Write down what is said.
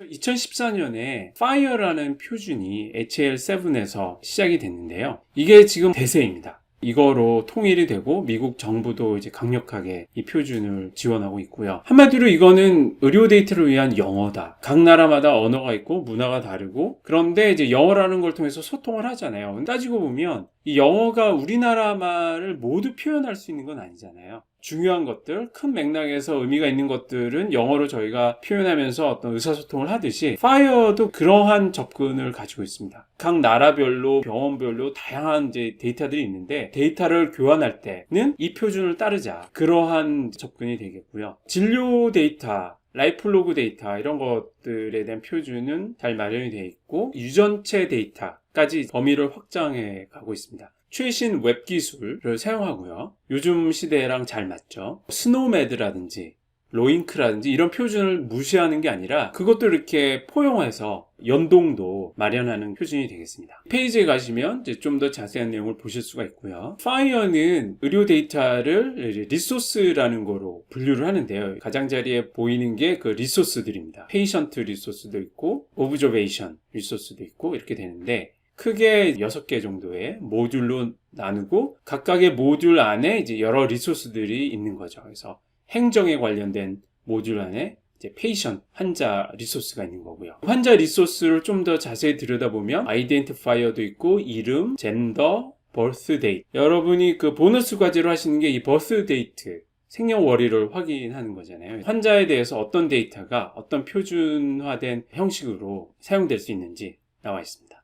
2014년에 Fire라는 표준이 HL7에서 시작이 됐는데요. 이게 지금 대세입니다. 이거로 통일이 되고 미국 정부도 이제 강력하게 이 표준을 지원하고 있고요. 한마디로 이거는 의료 데이터를 위한 영어다. 각 나라마다 언어가 있고 문화가 다르고 그런데 이제 영어라는 걸 통해서 소통을 하잖아요. 따지고 보면 이 영어가 우리나라 말을 모두 표현할 수 있는 건 아니잖아요. 중요한 것들, 큰 맥락에서 의미가 있는 것들은 영어로 저희가 표현하면서 어떤 의사소통을 하듯이 파이어도 그러한 접근을 가지고 있습니다. 각 나라별로 병원별로 다양한 이제 데이터들이 있는데 데이터를 교환할 때는 이 표준을 따르자 그러한 접근이 되겠고요. 진료 데이터 라이플로그 데이터 이런 것들에 대한 표준은 잘 마련이 되어 있고 유전체 데이터까지 범위를 확장해 가고 있습니다. 최신 웹 기술을 사용하고요. 요즘 시대랑 잘 맞죠. 스노우매드라든지 로잉크라든지 이런 표준을 무시하는 게 아니라 그것도 이렇게 포용해서 연동도 마련하는 표준이 되겠습니다. 페이지에 가시면 좀 더 자세한 내용을 보실 수가 있고요. 파이어는 의료 데이터를 리소스라는 거로 분류를 하는데요. 가장자리에 보이는 게 그 리소스들입니다. 페이션트 리소스도 있고 오브저베이션 리소스도 있고 이렇게 되는데 크게 6개 정도의 모듈로 나누고 각각의 모듈 안에 이제 여러 리소스들이 있는 거죠. 그래서 행정에 관련된 모듈 안에 이제 페이션 환자 리소스가 있는 거고요. 환자 리소스를 좀 더 자세히 들여다보면 아이덴티파이어도 있고 이름, 젠더, 버스 데이트. 여러분이 그 보너스 과제로 하시는 게 이 버스 데이트 생년월일을 확인하는 거잖아요. 환자에 대해서 어떤 데이터가 어떤 표준화된 형식으로 사용될 수 있는지 나와 있습니다.